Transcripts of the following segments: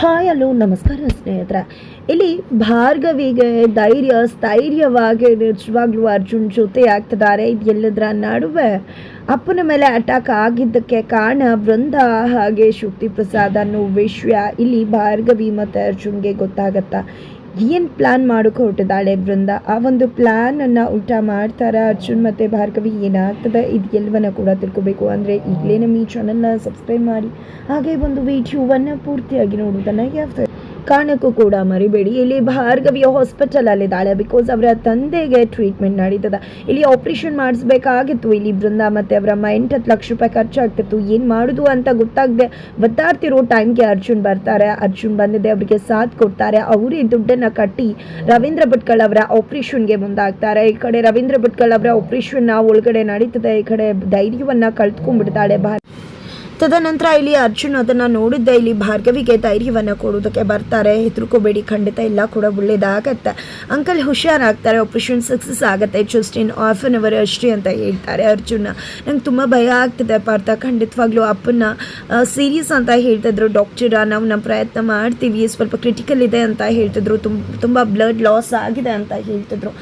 Hi hello ನಮಸ್ಕಾರ ಸ್ನೇಹಿತರೆ. ಇಲ್ಲಿ ಭಾರ್ಗವಿಗೆ ಧೈರ್ಯ, ಸ್ಥೈರ್ಯವಾಗಿ, ನಿಜವಾಗ್ಲೂ ಅರ್ಜುನ್ ಜೊತೆ ಆಗ್ತಿದ್ದಾರೆ. ಇದೆಲ್ಲದರ ನಡುವೆ ಅಪ್ಪನ ಮೇಲೆ ಅಟ್ಯಾಕ್ ಆಗಿದ್ದಕ್ಕೆ ಕಾರಣ ವೃಂದ ಹಾಗೆ ಶುಕ್ತಿ ಪ್ರಸಾದ್ ಅನ್ನೋ ವಿಷಯ ಇಲ್ಲಿ ಭಾರ್ಗವಿ ಮತ್ತು ಅರ್ಜುನ್ಗೆ ಗೊತ್ತಾಗತ್ತಾ. ಏನು ಪ್ಲ್ಯಾನ್ ಮಾಡೋಕೆ ಹೊರಟಿದ್ದಾಳೆ ಬೃಂದ? ಆ ಒಂದು ಪ್ಲ್ಯಾನನ್ನು ಊಟ ಮಾಡ್ತಾರೆ ಅರ್ಜುನ್ ಮತ್ತು ಭಾರ್ಗವಿ? ಏನಾಗ್ತದೆ? ಇದು ಎಲ್ಲವನ್ನ ಕೂಡ ತಿಳ್ಕೊಬೇಕು. ಅಂದರೆ ಈಗಲೇ ನಮ್ಮ ಈ ಚಾನಲ್ನ ಸಬ್ಸ್ಕ್ರೈಬ್ ಮಾಡಿ. ಹಾಗೆ ಒಂದು ವಿಡಿಯೋವನ್ನು ಪೂರ್ತಿಯಾಗಿ ನೋಡುವುದನ್ನು ಯಾವ ಕಾರಣಕ್ಕೂ ಕೂಡ ಮರಿಬೇಡಿ. ಇಲ್ಲಿ ಭಾರ್ಗವಿಯ ಹಾಸ್ಪಿಟಲಲ್ಲಿದ್ದಾಳೆ ಬಿಕಾಸ್ ಅವರ ತಂದೆಗೆ ಟ್ರೀಟ್ಮೆಂಟ್ ನಡೀತದೆ. ಇಲ್ಲಿ ಆಪರೇಷನ್ ಮಾಡಿಸ್ಬೇಕಾಗಿತ್ತು. ಇಲ್ಲಿ ಬೃಂದ ಮತ್ತೆ ಅವರ ಅಮ್ಮ ಎಂಟು ಹತ್ತು ಲಕ್ಷ ರೂಪಾಯಿ ಖರ್ಚಾಗ್ತಿತ್ತು. ಏನು ಮಾಡೋದು ಅಂತ ಗೊತ್ತಾಗದೆ ಒದ್ದಾಡ್ತಿರೋ ಟೈಮ್ಗೆ ಅರ್ಜುನ್ ಬರ್ತಾರೆ. ಅರ್ಜುನ್ ಬಂದಿದೆ ಅವರಿಗೆ ಸಾಥ್ ಕೊಡ್ತಾರೆ. ಅವರೇ ದುಡ್ಡನ್ನು ಕಟ್ಟಿ ರವೀಂದ್ರ ಭಟ್ಕಳ್ ಅವರ ಆಪರೇಷನ್ಗೆ ಮುಂದಾಗ್ತಾರೆ. ಈ ಕಡೆ ರವೀಂದ್ರ ಭಟ್ಕಳ್ ಅವರ ಆಪರೇಷನ್ ಒಳಗಡೆ ನಡೀತದೆ. ಈ ಕಡೆ ಧೈರ್ಯವನ್ನು ಕಳ್ತ್ಕೊಂಡ್ಬಿಡ್ತಾಳೆ ಭಾರ ತದನಂತರ ಇಲ್ಲಿ ಅರ್ಜುನ್ ಅದನ್ನ ನೋಡಿದ್ದ, ಇಲ್ಲಿ ಭಾರ್ಗವಿಗೆ ಧೈರ್ಯವನ್ನು ಕೊಡೋದಕ್ಕೆ ಬರ್ತಾರೆ. ಹೆದರ್ಕೋಬೇಡಿ, ಖಂಡಿತ ಎಲ್ಲ ಕೂಡ ಒಳ್ಳೇದಾಗತ್ತೆ ಅಂಕಲ್ ಹುಷಾರಾಗ್ತಾರೆ ಆಪರೇಷನ್ ಸಕ್ಸಸ್ ಆಗುತ್ತೆ. Just in half an hour ಅಷ್ಟೇ ಅಂತ ಹೇಳ್ತಾರೆ ಅರ್ಜುನ. ನಂಗೆ ತುಂಬ ಭಯ ಆಗ್ತಿದೆ ಪಾರ್ಥ. ಖಂಡಿತವಾಗ್ಲೂ ಅಪ್ಪನ್ನ ಸೀರಿಯಸ್ ಅಂತ ಹೇಳ್ತಿದ್ರು ಡಾಕ್ಟರ ನಾವು ನಮ್ಮ ಪ್ರಯತ್ನ ಮಾಡ್ತೀವಿ, ಸ್ವಲ್ಪ ಕ್ರಿಟಿಕಲ್ ಇದೆ ಅಂತ ಹೇಳ್ತಿದ್ರು ತುಂಬ ತುಂಬ ಬ್ಲಡ್ ಲಾಸ್ ಆಗಿದೆ ಅಂತ ಹೇಳ್ತಿದ್ರು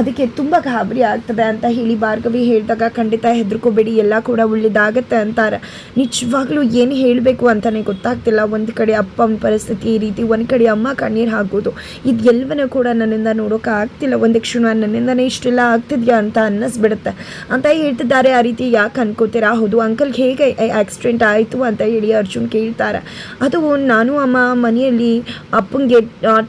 ಅದಕ್ಕೆ ತುಂಬ ಗಾಬರಿ ಆಗ್ತದೆ ಅಂತ ಹೇಳಿ ಭಾರ್ಗವಿ ಹೇಳಿದಾಗ, ಖಂಡಿತ ಹೆದರ್ಕೋಬೇಡಿ, ಎಲ್ಲ ಕೂಡ ಒಳ್ಳೇದಾಗತ್ತೆ ಅಂತಾರೆ. ನಿಜವಾಗ್ಲೂ ಏನು ಹೇಳಬೇಕು ಅಂತಲೇ ಗೊತ್ತಾಗ್ತಿಲ್ಲ. ಒಂದು ಕಡೆ ಅಪ್ಪನ ಪರಿಸ್ಥಿತಿ ಈ ರೀತಿ, ಒಂದು ಕಡೆ ಅಮ್ಮ ಕಣ್ಣೀರು ಹಾಕೋದು ಇದು ಎಲ್ಲವನ್ನೂ ಕೂಡ ನನ್ನಿಂದ ನೋಡೋಕೆ ಆಗ್ತಿಲ್ಲ. ಒಂದು ಕ್ಷಣ ನನ್ನಿಂದನೇ ಇಷ್ಟೆಲ್ಲ ಆಗ್ತಿದ್ಯಾ ಅಂತ ಅನ್ನಿಸ್ಬಿಡುತ್ತೆ. ಅಂತ ಹೇಳ್ತಿದ್ದಾರೆ. ಆ ರೀತಿ ಯಾಕೆ ಅನ್ಕೋತೀರಾ? ಹೌದು ಅಂಕಲ್ಗೆ ಹೇಗೆ ಆಕ್ಸಿಡೆಂಟ್ ಆಯಿತು ಅಂತ ಹೇಳಿ ಅರ್ಜುನ್ ಕೇಳ್ತಾರೆ. ಅದು ನಾನು ಅಮ್ಮ ಮನೆಯಲ್ಲಿ ಅಪ್ಪಂಗೆ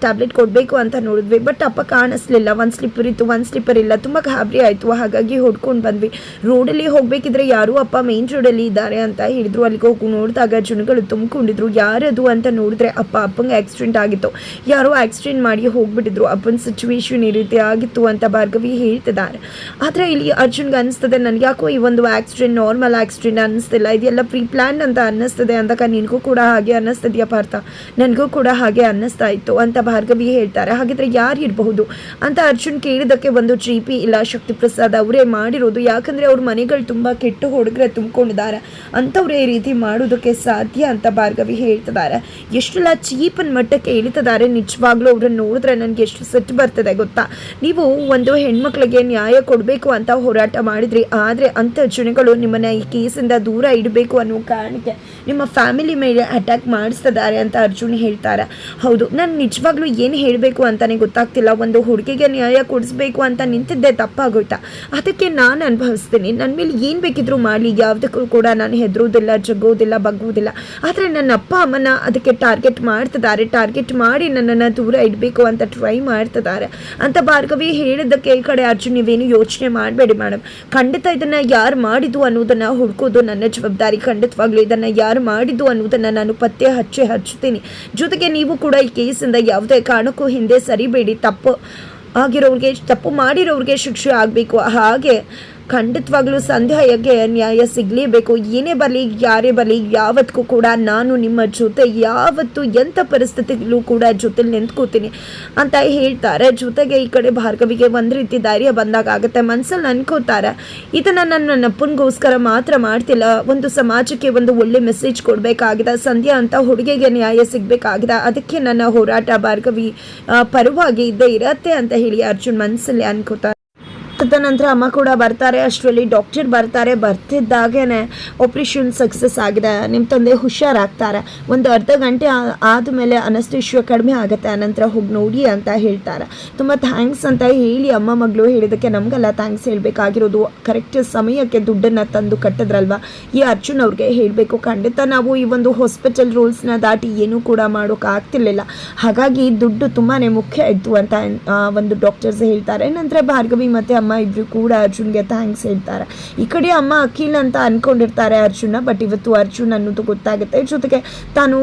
ಟ್ಯಾಬ್ಲೆಟ್ ಕೊಡಬೇಕು ಅಂತ ನೋಡಿದ್ವಿ. ಬಟ್ ಅಪ್ಪ ಕಾಣಿಸ್ಲಿಲ್ಲ. ಒಂದು ಸ್ಲಿಪ್ಪರ್ ಇತ್ತು, ಒಂದು ಸ್ಲಿಪ್ಪರ್ ಇಲ್ಲ. ತುಂಬ ಗಾಬರಿ ಆಯಿತು. ಹಾಗಾಗಿ ಹೊಡ್ಕೊಂಡು ಬಂದ್ವಿ. ರೋಡಲ್ಲಿ ಹೋಗಬೇಕಿದ್ರೆ ಯಾರು ಅಪ್ಪ ಮೇನ್ ರೋಡಲ್ಲಿ ಇದ್ದಾರೆ ಅಂತ ಹೇಳಿದ್ರು ಅಲ್ಲಿಗೆ ಹೋಗಿ ನೋಡಿದಾಗ ಜನಗಳು ತುಂಬಿಕೊಂಡಿದ್ರು. ಯಾರದು ಅಂತ ನೋಡಿದ್ರೆ ಅಪ್ಪ, ಅಪ್ಪಂಗೆ ಆಕ್ಸಿಡೆಂಟ್ ಆಗಿತ್ತು. ಯಾರೋ ಆಕ್ಸಿಡೆಂಟ್ ಮಾಡಿ ಹೋಗ್ಬಿಟ್ಟಿದ್ರು. ಅಪ್ಪನ ಸಿಚುವೇಶನ್ ಈ ರೀತಿ ಆಗಿತ್ತು ಅಂತ ಭಾರ್ಗವಿ ಹೇಳ್ತಿದ್ದಾರೆ. ಆದರೆ ಇಲ್ಲಿ ಅರ್ಜುನ್ಗೆ ಅನಿಸ್ತದೆ, ನನಗೆ ಯಾಕೋ ಈ ಒಂದು ಆಕ್ಸಿಡೆಂಟ್ ನಾರ್ಮಲ್ ಆಕ್ಸಿಡೆಂಟ್ ಅನ್ನಿಸ್ತಿಲ್ಲ ಇದೆಲ್ಲ ಪ್ರೀ ಪ್ಲಾನ್ ಅಂತ ಅನ್ನಿಸ್ತದೆ ಅಂದಾಗ ನಿನಗೂ ಕೂಡ ಹಾಗೆ ಅನ್ನಿಸ್ತದೆಯಾ ಪಾರ್ಥ? ನನಗೂ ಕೂಡ ಹಾಗೆ ಅನ್ನಿಸ್ತಾ ಇತ್ತು ಅಂತ ಭಾರ್ಗವಿ ಹೇಳ್ತಾರೆ. ಹಾಗಿದ್ರೆ ಯಾರು ಇರಬಹುದು? ಅಂತ ಅರ್ಜುನ್ ಕೇಳಿದಕ್ಕೆ ಒಂದು ಜಿ ಪಿ ಇಲ್ಲ ಶಕ್ತಿ ಪ್ರಸಾದ್ ಅವರೇ ಮಾಡಿರೋದು. ಯಾಕಂದರೆ ಅವ್ರ ಮನೆಗಳು ತುಂಬ ಕೆಟ್ಟು ಹುಡುಗರೆ ತುಂಬಿಕೊಂಡಿದ್ದಾರೆ. ಅಂಥವ್ರೇ ಈ ರೀತಿ ಮಾಡೋದಕ್ಕೆ ಸಾಧ್ಯ ಅಂತ ಭಾರ್ಗವಿ ಹೇಳ್ತಿದ್ದಾರೆ. ಎಷ್ಟೆಲ್ಲ ಚೀಪನ್ ಮಟ್ಟಕ್ಕೆ ಇಳಿತಿದ್ದಾರೆ ನಿಜವಾಗ್ಲೂ ಅವ್ರನ್ನ ನೋಡಿದ್ರೆ ನನಗೆ ಎಷ್ಟು ಸಿಟ್ಟು ಬರ್ತದೆ ಗೊತ್ತಾ? ನೀವು ಒಂದು ಹೆಣ್ಮಕ್ಳಿಗೆ ನ್ಯಾಯ ಕೊಡಬೇಕು ಅಂತ ಹೋರಾಟ ಮಾಡಿದ್ರಿ, ಆದರೆ ಅಂಥ ಜನಗಳು ನಿಮ್ಮನ್ನ ಈ ಕೇಸಿಂದ ದೂರ ಇಡಬೇಕು ಅನ್ನೋ ಕಾರಣಕ್ಕೆ ನಿಮ್ಮ ಫ್ಯಾಮಿಲಿ ಮೇಲೆ ಅಟ್ಯಾಕ್ ಮಾಡಿಸ್ತಿದ್ದಾರೆ ಅಂತ ಅರ್ಜುನ್ ಹೇಳ್ತಾರೆ. ಹೌದು, ನಾನು ನಿಜವಾಗ್ಲೂ ಏನು ಹೇಳಬೇಕು ಅಂತಲೇ ಗೊತ್ತಾಗ್ತಿಲ್ಲ. ಒಂದು ಹುಡುಗಿಗೆ ನ್ಯಾಯ ಕೊಡಿಸ್ಬೇಕು ಅಂತ ನಿಂತಿದ್ದೆ ತಪ್ಪಾಗೋಯ್ತಾ? ಅದಕ್ಕೆ ನಾನು ಅನುಭವಿಸ್ತೀನಿ. ನನ್ನ ಮೇಲೆ ಏನು ಬೇಕಿದ್ರೂ ಮಾಡಲಿ, ಯಾವುದಕ್ಕೂ ಕೂಡ ನಾನು ಹೆದರೋದಿಲ್ಲ ಜಗ್ಗೋದಿಲ್ಲ ಬಗ್ಗೋದಿಲ್ಲ ಆದರೆ ನನ್ನ ಅಪ್ಪ ಅಮ್ಮನ ಅದಕ್ಕೆ ಟಾರ್ಗೆಟ್ ಮಾಡ್ತಿದ್ದಾರೆ. ಟಾರ್ಗೆಟ್ ಮಾಡಿ ನನ್ನನ್ನು ದೂರ ಇಡಬೇಕು ಅಂತ ಟ್ರೈ ಮಾಡ್ತಿದ್ದಾರೆ. ಅಂತ ಭಾರ್ಗವಿ ಹೇಳಿದ್ದಕ್ಕೆ ಈ ಕಡೆ ಅರ್ಜುನ್ ನೀವೇನು ಯೋಚನೆ ಮಾಡಬೇಡಿ ಮೇಡಮ್ ಖಂಡಿತ ಇದನ್ನು ಯಾರು ಮಾಡಿದ್ದು ಅನ್ನೋದನ್ನು ಹುಡ್ಕೋದು ನನ್ನ ಜವಾಬ್ದಾರಿ. ಖಂಡಿತವಾಗ್ಲೂ ಇದನ್ನು ಯಾರು ಮಾಡಿದ್ದು ಅನ್ನೋದನ್ನು ನಾನು ಪತ್ತೆ ಹಚ್ಚಿ ಹಚ್ಚುತ್ತೀನಿ. ಜೊತೆಗೆ ನೀವು ಕೂಡ ಈ ಕೇಸಿಂದ ಯಾವುದೇ ಕಾರಣಕ್ಕೂ ಹಿಂದೆ ಸರಿಬೇಡಿ. ತಪ್ಪು ಆಗಿರೋರಿಗೆ, ತಪ್ಪು ಮಾಡಿರೋರಿಗೆ ಶಿಕ್ಷೆ ಆಗಬೇಕು. ಹಾಗೆ ಖಂಡಿತವಾಗ್ಲೂ ಸಂಧ್ಯಾಯಕ್ಕೆ ನ್ಯಾಯ ಸಿಗಲೇಬೇಕು. ಏನೇ ಬರಲಿ, ಯಾರೇ ಬರಲಿ, ಯಾವತ್ತಿಗೂ ಕೂಡ ನಾನು ನಿಮ್ಮ ಜೊತೆ, ಯಾವತ್ತು ಎಂಥ ಪರಿಸ್ಥಿತಿಗಳೂ ಕೂಡ ಜೊತೆಲಿ ನಿಂತ್ಕೋತೀನಿ ಅಂತ ಹೇಳ್ತಾರೆ. ಜೊತೆಗೆ ಈ ಕಡೆ ಭಾರ್ಗವಿಗೆ ಒಂದು ರೀತಿ ಧೈರ್ಯ ಬಂದಾಗ ಆಗುತ್ತೆ. ಮನಸ್ಸಲ್ಲಿ ಅನ್ಕೋತಾರೆ, ಇದನ್ನು ನಾನು ನನ್ನ ಅಪ್ಪನಿಗೋಸ್ಕರ ಮಾತ್ರ ಮಾಡ್ತಿಲ್ಲ. ಒಂದು ಸಮಾಜಕ್ಕೆ ಒಂದು ಒಳ್ಳೆ ಮೆಸೇಜ್ ಕೊಡಬೇಕಾಗಿದೆ. ಸಂಧ್ಯಾ ಅಂತ ಹುಡುಗಿಗೆ ನ್ಯಾಯ ಸಿಗಬೇಕಾಗಿದೆ. ಅದಕ್ಕೆ ನನ್ನ ಹೋರಾಟ ಭಾರ್ಗವಿ ಪರವಾಗಿ ಇದ್ದೇ ಇರತ್ತೆ ಅಂತ ಹೇಳಿ ಅರ್ಜುನ್ ಮನಸ್ಸಲ್ಲಿ ಅನ್ಕೋತಾರೆ ತದನಂತರ ಅಮ್ಮ ಕೂಡ ಬರ್ತಾರೆ. ಅಷ್ಟರಲ್ಲಿ ಡಾಕ್ಟರ್ ಬರ್ತಾರೆ. ಬರ್ತಿದ್ದಾಗೇನೆ ಆಪ್ರೇಷನ್ ಸಕ್ಸಸ್ ಆಗಿದೆ. ನಿಮ್ಮ ತಂದೆ ಹುಷಾರಾಗ್ತಾರೆ. ಒಂದು ಅರ್ಧ ಗಂಟೆ ಆದಮೇಲೆ ಅನಸ್ತಿಶ್ಯ ಕಡಿಮೆ ಆಗುತ್ತೆ. ಆನಂತರ ಹೋಗಿ ನೋಡಿ ಅಂತ ಹೇಳ್ತಾರೆ. ತುಂಬ ಥ್ಯಾಂಕ್ಸ್ ಅಂತ ಹೇಳಿ ಅಮ್ಮ ಮಗಳು ಹೇಳಿದ್ದಕ್ಕೆ ನಮಗೆಲ್ಲ ಥ್ಯಾಂಕ್ಸ್ ಹೇಳಬೇಕಾಗಿರೋದು. ಕರೆಕ್ಟ್ ಸಮಯಕ್ಕೆ ದುಡ್ಡನ್ನು ತಂದು ಕಟ್ಟಿದ್ರಲ್ವ? ಈ ಅರ್ಜುನ್ ಅವ್ರಿಗೆ ಹೇಳಬೇಕು. ಖಂಡಿತ ನಾವು ಈ ಒಂದು ಹಾಸ್ಪಿಟಲ್ ರೂಲ್ಸ್ನ ದಾಟಿ ಏನೂ ಕೂಡ ಮಾಡೋಕ್ಕಾಗ್ತಿರ್ಲಿಲ್ಲ ಹಾಗಾಗಿ ದುಡ್ಡು ತುಂಬಾ ಮುಖ್ಯ ಇತ್ತು ಅಂತ ಒಂದು ಡಾಕ್ಟರ್ಸ್ ಹೇಳ್ತಾರೆ. ನಂತರ ಭಾರ್ಗವಿ ಮತ್ತು ಅಮ್ಮ ಇಬ್ಬರು ಕೂಡ ಅರ್ಜುನ್ಗೆ ಥ್ಯಾಂಕ್ಸ್ ಹೇಳ್ತಾರೆ. ಈ ಕಡೆ ಅಮ್ಮ ಅಖಿಲ್ ಅಂತ ಅನ್ಕೊಂಡಿರ್ತಾರೆ ಅರ್ಜುನ ಬಟ್ ಇವತ್ತು ಅರ್ಜುನ್ ಅನ್ನೋದು ಗೊತ್ತಾಗುತ್ತೆ. ಜೊತೆಗೆ ತಾನು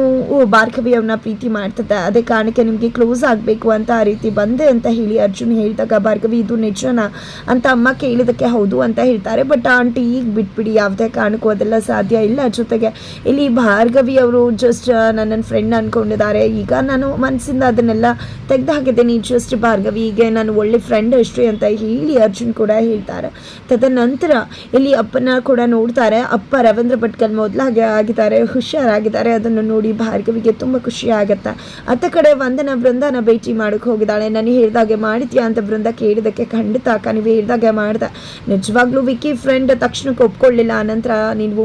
ಭಾರ್ಗವಿ ಅವ್ರನ್ನ ಪ್ರೀತಿ ಮಾಡ್ತದೆ. ಅದೇ ಕಾರಣಕ್ಕೆ ನಿಮಗೆ ಕ್ಲೋಸ್ ಆಗಬೇಕು ಅಂತ ಆ ರೀತಿ ಬಂದೆ ಅಂತ ಹೇಳಿ ಅರ್ಜುನ್ ಹೇಳಿದಾಗ, ಭಾರ್ಗವಿ, ಇದು ನಿಜನಾ? ಅಂತ ಅಮ್ಮ ಕೇಳಿದಕ್ಕೆ ಹೌದು ಅಂತ ಹೇಳ್ತಾರೆ. ಬಟ್ ಆಂಟಿ, ಈಗ ಬಿಟ್ಬಿಡಿ. ಯಾವುದೇ ಕಾರಣಕ್ಕೂ ಅದೆಲ್ಲ ಸಾಧ್ಯ ಇಲ್ಲ. ಜೊತೆಗೆ ಇಲ್ಲಿ ಭಾರ್ಗವಿ ಅವರು ಜಸ್ಟ್ ನನ್ನ ಫ್ರೆಂಡ್ ಅನ್ಕೊಂಡಿದ್ದಾರೆ. ಈಗ ನಾನು ಮನಸ್ಸಿಂದ ಅದನ್ನೆಲ್ಲ ತೆಗೆದು ಹಾಕಿದ್ದೀನಿ ಜಸ್ಟ್ ಈಗ ನಾನು ಒಳ್ಳೆ ಫ್ರೆಂಡ್ ಅಷ್ಟೇ ಅಂತ ಹೇಳಿ ಅರ್ಜುನ್ ಅರ್ಜುನ್ ಕೂಡ ಹೇಳ್ತಾರೆ. ತದನಂತರ ಇಲ್ಲಿ ಅಪ್ಪನ ಕೂಡ ನೋಡ್ತಾರೆ. ಅಪ್ಪ ರವೀಂದ್ರ ಭಟ್ಕಲ್ ಮೊದಲಾಗೆ ಆಗಿದ್ದಾರೆ, ಹುಷಾರಾಗಿದ್ದಾರೆ. ಅದನ್ನು ನೋಡಿ ಭಾರ್ಗವಿಗೆ ತುಂಬ ಖುಷಿ ಆಗುತ್ತೆ. ಅತ್ತ ಕಡೆ ವಂದನ ಬೃಂದನ ಭೇಟಿ ಮಾಡಕ್ಕೆ ಹೋಗಿದ್ದಾಳೆ. ನಾನು ಹೇಳಿದಾಗೆ ಮಾಡಿದ್ಯಾ ಅಂತ ಬೃಂದ ಕೇಳಿದಕ್ಕೆ ಖಂಡಿತ ಅಕ್ಕ ನೀವು ಹೇಳಿದಾಗೆ ಮಾಡ್ದೆ. ನಿಜವಾಗ್ಲೂ ವಿಕ್ಕಿ ಫ್ರೆಂಡ್ ತಕ್ಷಣಕ್ಕೆ ಒಪ್ಕೊಳ್ಳಿಲ್ಲ. ಅನಂತರ ನೀವು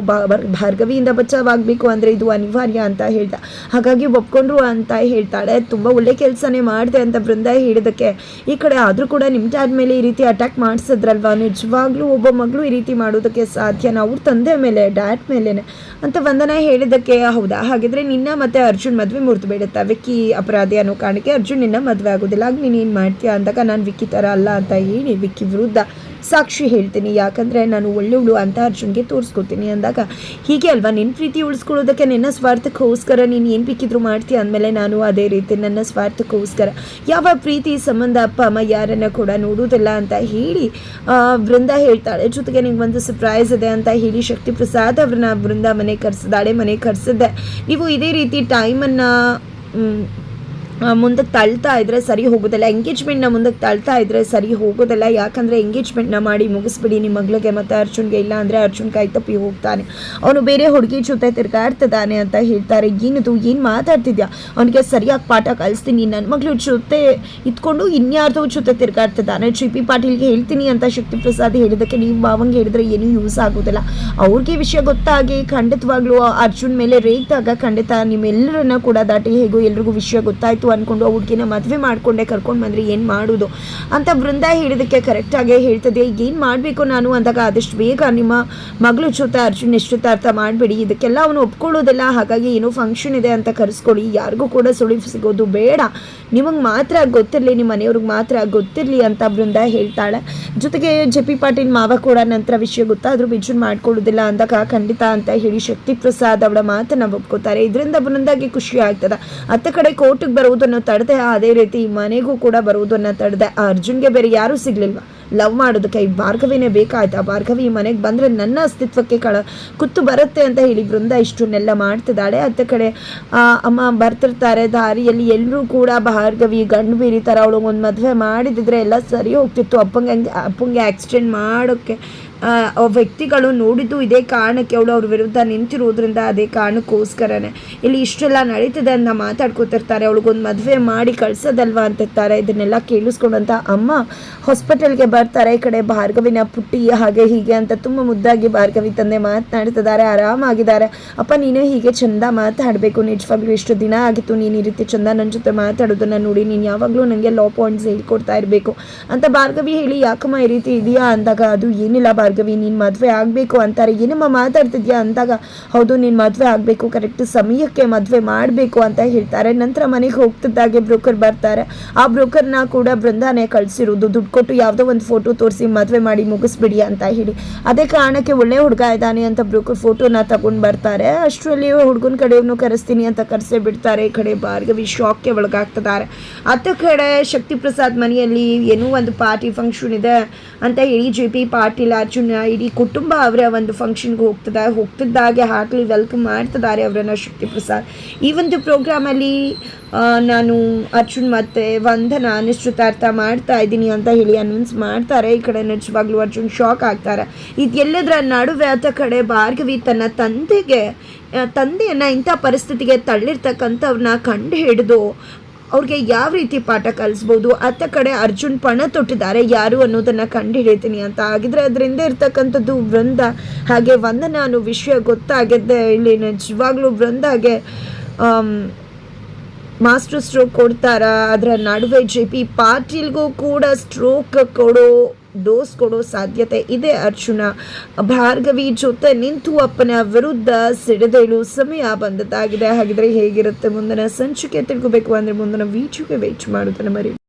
ಭಾರ್ಗವಿಯಿಂದ ಬಚಾವಾಗಬೇಕು ಅಂದರೆ ಇದು ಅನಿವಾರ್ಯ ಅಂತ ಹೇಳ್ದ. ಹಾಗಾಗಿ ಒಪ್ಕೊಂಡ್ರು ಅಂತ ಹೇಳ್ತಾಳೆ. ತುಂಬ ಒಳ್ಳೆ ಕೆಲಸನೇ ಮಾಡಿದೆ ಅಂತ ಬೃಂದ ಹೇಳಿದಕ್ಕೆ ಈ ಕಡೆ ಆದರೂ ಕೂಡ ನಿಮ್ಮ ಟ್ಯಾಡ್ ಮೇಲೆ ಈ ರೀತಿ ಅಟ್ಯಾಕ್ ಮಾಡಿಸಿದ್ರಲ್ವಾ? ನಿಜವಾಗ್ಲೂ ಒಬ್ಬ ಮಗಳು ಈ ರೀತಿ ಮಾಡೋದಕ್ಕೆ ಸಾಧ್ಯನಾ ಅವ್ರ ತಂದೆ ಮೇಲೆ ಡ್ಯಾಡ್ ಮೇಲೇನೆ. ಅಂತ ವಂದನ ಹೇಳಿದ್ದಕ್ಕೆ ಹೌದಾ? ಹಾಗಿದ್ರೆ ನಿನ್ನ ಮತ್ತೆ ಅರ್ಜುನ್ ಮದುವೆ ಮುರಿದು ಬಿಡುತ್ತಾ? ವಿಕ್ಕಿ ಅಪರಾಧಿ ಅನ್ನೋ ಕಾರಣಕ್ಕೆ ಅರ್ಜುನ್ ನಿನ್ನ ಮದುವೆ ಆಗೋದಿಲ್ಲ. ಆಗ ನೀನು ಏನು ಮಾಡ್ತೀಯಾ? ಅಂದಾಗ ನಾನು ವಿಕ್ಕಿ ಥರ ಅಲ್ಲ ಅಂತ ಹೇಳಿ ವಿಕ್ಕಿ ವಿರುದ್ಧ ಸಾಕ್ಷಿ ಹೇಳ್ತೀನಿ. ಯಾಕಂದರೆ ನಾನು ಒಳ್ಳೆಯವಳು ಅಂತ ಅರ್ಜುನ್ಗೆ ತೋರಿಸ್ಕೊತೀನಿ ಅಂದಾಗ, ಹೀಗೆ ಅಲ್ವಾ? ನಿನ್ನ ಪ್ರೀತಿ ಉಳಿಸ್ಕೊಳ್ಳೋದಕ್ಕೆ ನಿನ್ನ ಸ್ವಾರ್ಥಕ್ಕೋಸ್ಕರ ನೀನು ಏನು ಬೇಕಿದ್ರು ಮಾಡ್ತೀಯ ಅಂದಮೇಲೆ ನಾನು ಅದೇ ರೀತಿ ನನ್ನ ಸ್ವಾರ್ಥಕ್ಕೋಸ್ಕರ. ಯಾವ ಪ್ರೀತಿ, ಸಂಬಂಧ, ಅಪ್ಪ, ಅಮ್ಮ ಯಾರನ್ನ ಕೂಡ ನೋಡುವುದಿಲ್ಲ ಅಂತ ಹೇಳಿ ವೃಂದ ಹೇಳ್ತಾಳೆ. ಜೊತೆಗೆ ನಿಮ್ಗೆ ಒಂದು ಸರ್ಪ್ರೈಸ್ ಇದೆ ಅಂತ ಹೇಳಿ ಶಕ್ತಿ ಪ್ರಸಾದ್ ಅವ್ರನ್ನ ವೃಂದ ಮನೆ ಕರೆಸಿದಾಳೆ ಮನೆ ಕರೆಸಿದ್ದೆ. ನೀವು ಇದೇ ರೀತಿ ಟೈಮನ್ನು ಮುಂದಕ್ಕೆ ತಳ್ತಾ ಇದ್ರೆ ಸರಿ ಹೋಗೋದಿಲ್ಲ. ಎಂಗೇಜ್ಮೆಂಟ್ನ ಮುಂದಕ್ಕೆ ತಳ್ತಾ ಇದ್ರೆ ಸರಿ ಹೋಗೋದಿಲ್ಲ. ಯಾಕಂದರೆ ಎಂಗೇಜ್ಮೆಂಟ್ನ ಮಾಡಿ ಮುಗಿಸ್ಬಿಡಿ ನಿಮ್ಮ ಮಗಳಿಗೆ ಮತ್ತು ಅರ್ಜುನ್ಗೆ. ಇಲ್ಲ ಅಂದರೆ ಅರ್ಜುನ್ ಕೈ ತಪ್ಪಿ ಹೋಗ್ತಾನೆ. ಅವನು ಬೇರೆ ಹುಡುಗಿ ಜೊತೆ ತಿರ್ಗಾಡ್ತಿದ್ದಾನೆ ಅಂತ ಹೇಳ್ತಾರೆ. ಏನದು? ಏನು ಮಾತಾಡ್ತಿದ್ಯಾ? ಅವನಿಗೆ ಸರಿಯಾಗಿ ಪಾಠ ಕಲಿಸ್ತೀನಿ. ನನ್ನ ಮಗಳ ಜೊತೆ ಇದ್ಕೊಂಡು ಇನ್ಯಾರ್ದೋ ಜೊತೆ ತಿರ್ಗಾಡ್ತಿದ್ದಾನೆ ಜಿ ಪಿ ಪಾಟೀಲ್ಗೆ ಹೇಳ್ತೀನಿ ಅಂತ ಶಕ್ತಿ ಪ್ರಸಾದ್ ಹೇಳಿದ್ದಕ್ಕೆ ನೀವು ಮಾವಂಗೆ ಹೇಳಿದ್ರೆ ಏನೂ ಯೂಸ್ ಆಗೋದಿಲ್ಲ. ಅವ್ರಿಗೆ ವಿಷಯ ಗೊತ್ತಾಗಿ ಖಂಡಿತವಾಗ್ಲೂ ಅರ್ಜುನ್ ಮೇಲೆ ರೇಗ್ದಾಗ ಖಂಡಿತ ನಿಮ್ಮೆಲ್ಲರನ್ನ ಕೂಡ ದಾಟಿ ಹೇಗೋ ಎಲ್ರಿಗೂ ವಿಷಯ ಗೊತ್ತಾಯ್ತು. ಅನ್ಕೊಂಡು ಆ ಹುಡುಗಿನ ಮದುವೆ ಮಾಡಿಕೊಂಡೆ, ಕರ್ಕೊಂಡು ಬಂದರೆ, ಏನು ಮಾಡೋದು? ಅಂತ ಬೃಂದ ಹೇಳಿದಕ್ಕೆ ಕರೆಕ್ಟಾಗಿ ಹೇಳ್ತದೆ. ಏನು ಮಾಡಬೇಕು ನಾನು ಅಂದಾಗ ಆದಷ್ಟು ಬೇಗ ನಿಮ್ಮ ಮಗಳು ಜೊತೆ ಅರ್ಜುನ್ ನಿಶ್ಚಿತಾರ್ಥ ಮಾಡಬೇಡಿ. ಇದಕ್ಕೆಲ್ಲ ಅವನು ಒಪ್ಕೊಳ್ಳೋದಿಲ್ಲ. ಹಾಗಾಗಿ ಏನೋ ಫಂಕ್ಷನ್ ಇದೆ ಅಂತ ಕರೆಸ್ಕೊಳ್ಳಿ. ಯಾರಿಗೂ ಕೂಡ ಸುಳಿವು ಸಿಗೋದು ಬೇಡ. ನಿಮಗೆ ಮಾತ್ರ ಗೊತ್ತಿರಲಿ ನಿಮ್ಮ ಮನೆಯವ್ರಿಗೆ ಮಾತ್ರ ಗೊತ್ತಿರಲಿ ಅಂತ ಬೃಂದ ಹೇಳ್ತಾಳೆ. ಜೊತೆಗೆ ಜೆ ಪಿ ಪಾಟೀಲ್ ಮಾವ ಕೂಡ ನಂತರ ವಿಷಯ ಗೊತ್ತಾದರೂ ಬಿಜುನ್ ಮಾಡ್ಕೊಳ್ಳೋದಿಲ್ಲ ಅಂದಾಗ ಖಂಡಿತ ಅಂತ ಹೇಳಿ ಶಕ್ತಿ ಪ್ರಸಾದ್ ಅವಳ ಮಾತನ್ನು ಒಪ್ಕೋತಾರೆ. ಇದರಿಂದ ಬೃಂದಾಗೆ ಖುಷಿ ಆಗ್ತದೆ. ಅತ್ತ ಕಡೆ ಕೋರ್ಟಿಗೆ ಬರುವುದನ್ನು ತಡೆದೆ. ಅದೇ ರೀತಿ ಮನೆಗೂ ಕೂಡ ಬರುವುದನ್ನು ತಡೆದೆ. ಆ ಅರ್ಜುನ್ಗೆ ಬೇರೆ ಯಾರೂ ಸಿಗ್ಲಿಲ್ವಾ ಲವ್ ಮಾಡೋದಕ್ಕೆ ಈ ಭಾರ್ಗವಿನೇ ಬೇಕಾಯ್ತಾ. ಭಾರ್ಗವಿ ಮನೆಗೆ ಬಂದರೆ ನನ್ನ ಅಸ್ತಿತ್ವಕ್ಕೆ ಕಳ ಕುತ್ತು ಬರುತ್ತೆ ಅಂತ ಹೇಳಿ ಬೃಂದ ಇಷ್ಟನ್ನೆಲ್ಲ ಮಾಡ್ತಿದ್ದಾಳೆ. ಅತ್ತ ಕಡೆ ಆ, ಅಮ್ಮ ಬರ್ತಿರ್ತಾರೆ. ದಾರಿಯಲ್ಲಿ ಎಲ್ಲರೂ ಕೂಡ ಭಾರ್ಗವಿ ಗಂಡು ಬೀರಿ ಥರ ಅವಳು ಒಂದು ಮದುವೆ ಮಾಡಿದಿದ್ರೆ ಎಲ್ಲ ಸರಿ ಹೋಗ್ತಿತ್ತು. ಅಪ್ಪಂಗೆ ಅಪ್ಪಂಗೆ ಆಕ್ಸಿಡೆಂಟ್ ಮಾಡೋಕ್ಕೆ ಆ, ಆ ವ್ಯಕ್ತಿಗಳು ನೋಡಿದ್ದು ಇದೇ ಕಾರಣಕ್ಕೆ ಅವಳು ಅವ್ರ ವಿರುದ್ಧ ನಿಂತಿರೋದ್ರಿಂದ ಅದೇ ಕಾರಣಕ್ಕೋಸ್ಕರನೇ. ಇಲ್ಲಿ ಇಷ್ಟೆಲ್ಲ ನಡೀತಿದೆ ಅಂತ ಮಾತಾಡ್ಕೊತಿರ್ತಾರೆ. ಅವಳಿಗೊಂದು ಮದುವೆ ಮಾಡಿ ಕಳ್ಸೋದಲ್ವಾ ಅಂತಿರ್ತಾರೆ ಇದನ್ನೆಲ್ಲ ಕೇಳಿಸ್ಕೊಂಡಂತ ಅಮ್ಮ ಹಾಸ್ಪಿಟಲ್ಗೆ ಬರ್ತಾರೆ. ಈ ಕಡೆ ಭಾರ್ಗವಿನ ಪುಟ್ಟಿ ಹಾಗೆ ಹೀಗೆ ಅಂತ ತುಂಬ ಮುದ್ದಾಗಿ ಭಾರ್ಗವಿ ತಂದೆ ಮಾತನಾಡ್ತಿದ್ದಾರೆ. ಆರಾಮಾಗಿದ್ದಾರೆ. ಅಪ್ಪ, ನೀನು ಹೀಗೆ ಚಂದ ಮಾತಾಡಬೇಕು. ನಿಜವಾಗ್ಲೂ ಇಷ್ಟು ದಿನ ಆಗಿತ್ತು. ನೀನು ಈ ರೀತಿ ಚಂದ ನನ್ನ ಜೊತೆ ಮಾತಾಡೋದನ್ನ ನೋಡಿ ನೀನು ಯಾವಾಗಲೂ ನನಗೆ ಲಾ ಪಾಯಿಂಟ್ಸ್ ಹೇಳ್ಕೊಡ್ತಾ ಇರಬೇಕು. ಅಂತ ಭಾರ್ಗವಿ ಹೇಳಿ, ಯಾಕಮ್ಮ ಈ ರೀತಿ ಇದೆಯಾ ಅಂದಾಗ, ಅದು ಏನಿಲ್ಲ ನೀನು ಮದುವೆ ಆಗಬೇಕು ಅಂತಾರೆ. ಏನಮ್ಮ ಮಾತಾಡ್ತಿದ್ಯಾ ಅಂದಾಗ, ಹೌದು, ನೀನು ಮದುವೆ ಆಗಬೇಕು ಕರೆಕ್ಟ್ ಸಮಯಕ್ಕೆ ಮದುವೆ ಮಾಡಬೇಕು ಅಂತ ಹೇಳ್ತಾರೆ. ನಂತರ ಮನೆಗೆ ಹೋಗ್ತಿದ್ದಾಗೆ ಬ್ರೋಕರ್ ಬರ್ತಾರೆ. ಆ ಬ್ರೋಕರ್ನ ಕೂಡ ಬೃಂದಾನೇ ಕಳಿಸಿರೋದು. ದುಡ್ಡು ಕೊಟ್ಟು ಯಾವುದೋ ಒಂದು ಫೋಟೋ ತೋರಿಸಿ ಮದುವೆ ಮಾಡಿ ಮುಗಿಸ್ಬಿಡಿ ಅಂತ ಹೇಳಿ. ಅದೇ ಕಾರಣಕ್ಕೆ ಒಳ್ಳೆ ಹುಡುಗ ಇದ್ದಾನೆ ಅಂತ ಬ್ರೋಕರ್ ಫೋಟೋನ ತಗೊಂಡು ಬರ್ತಾರೆ. ಅಷ್ಟರಲ್ಲಿ ಹುಡುಗನ ಕಡೆಯವನು ಕರೆಸ್ತೀನಿ ಅಂತ ಕರೆಸೇ ಬಿಡ್ತಾರೆ. ಈ ಕಡೆ ಭಾರ್ಗವಿ ಶಾಕ್ಗೆ ಒಳಗಾಗ್ತಿದ್ದಾರೆ. ಅತ್ತ ಕಡೆ ಶಕ್ತಿ ಪ್ರಸಾದ್ ಮನೆಯಲ್ಲಿ ಏನೋ ಒಂದು ಪಾರ್ಟಿ ಫಂಕ್ಷನ್ ಇದೆ ಅಂತ ಹೇಳಿ ಜೆ ಪಿ ಪಾಟೀಲ್ ಅರ್ಜುನ್ ಇಡೀ ಕುಟುಂಬ ಅವರ ಒಂದು ಫಂಕ್ಷನ್ಗೆ ಹೋಗ್ತದೆ. ಹೋಗ್ತಿದ್ದಾಗೆ ಹಾರ್ಟ್ಲಿ ವೆಲ್ಕಮ್ ಮಾಡ್ತಿದ್ದಾರೆ ಅವರನ್ನು ಶಕ್ತಿ ಪ್ರಸಾದ್. ಈ ಒಂದು ಪ್ರೋಗ್ರಾಮಲ್ಲಿ ನಾನು ಅರ್ಜುನ್ ಮತ್ತೆ ವಂದನ ಅನಿಶ್ಚಿತಾರ್ಥ ಮಾಡ್ತಾ ಇದ್ದೀನಿ ಅಂತ ಹೇಳಿ ಅನೌನ್ಸ್ ಮಾಡ್ತಾರೆ. ಈ ಕಡೆ ನಿಜವಾಗ್ಲೂ ಅರ್ಜುನ್ ಶಾಕ್ ಆಗ್ತಾರೆ. ಇದೆಲ್ಲದರ ನಡುವೆ ಆತ ಕಡೆ ಭಾರ್ಗವಿ ತನ್ನ ತಂದೆಗೆ ತಂದೆಯನ್ನ ಇಂಥ ಪರಿಸ್ಥಿತಿಗೆ ತಳ್ಳಿರ್ತಕ್ಕಂಥವ್ರನ್ನ ಕಂಡು ಹಿಡಿದು ಅವ್ರಿಗೆ ಯಾವ ರೀತಿ ಪಾಠ ಕಲಿಸ್ಬೋದು? ಅತ್ತ ಕಡೆ ಅರ್ಜುನ್ ಪಣ ತೊಟ್ಟಿದ್ದಾರೆ. ಯಾರು ಅನ್ನೋದನ್ನು ಕಂಡು ಹಿಡಿತೀನಿ ಅಂತ. ಆಗಿದ್ರೆ ಅದರಿಂದ ಇರ್ತಕ್ಕಂಥದ್ದು ವೃಂದ. ಹಾಗೆ ವಂದನ ಅನ್ನೋ ವಿಷಯ ಗೊತ್ತಾಗಿದ್ದೆ ಇಲ್ಲಿ ನಿಜವಾಗ್ಲೂ ವೃಂದಾಗೆ ಮಾಸ್ಟರ್ ಸ್ಟ್ರೋಕ್ ಕೊಡ್ತಾರ? ಅದರ ನಡುವೆ ಜೆ ಪಿ ಪಾಟೀಲ್ಗೂ ಕೂಡ ಸ್ಟ್ರೋಕ್ ಕೊಡೋ ಡೋಸ್ ಕೊಡೋ ಸಾಧ್ಯತೆ ಇದೆ, ಅರ್ಜುನ. ಭಾರ್ಗವಿ ಜೊತೆ ನಿಂತು ಅಪ್ಪನ ವಿರುದ್ಧ ಸಿಡಿದೇಳು ಸಮಯ ಬಂದದ್ದಾಗಿದೆ. ಹಾಗಿದ್ರೆ ಹೇಗಿರುತ್ತೆ ಮುಂದಿನ ಸಂಚಿಕೆ ತಿಳ್ಕೋಬೇಕು ಅಂದ್ರೆ ಮುಂದಿನ ವೀಚುಗೆ ವೇಟ್ ಮಾಡೋದನ್ನ ಮರಿ.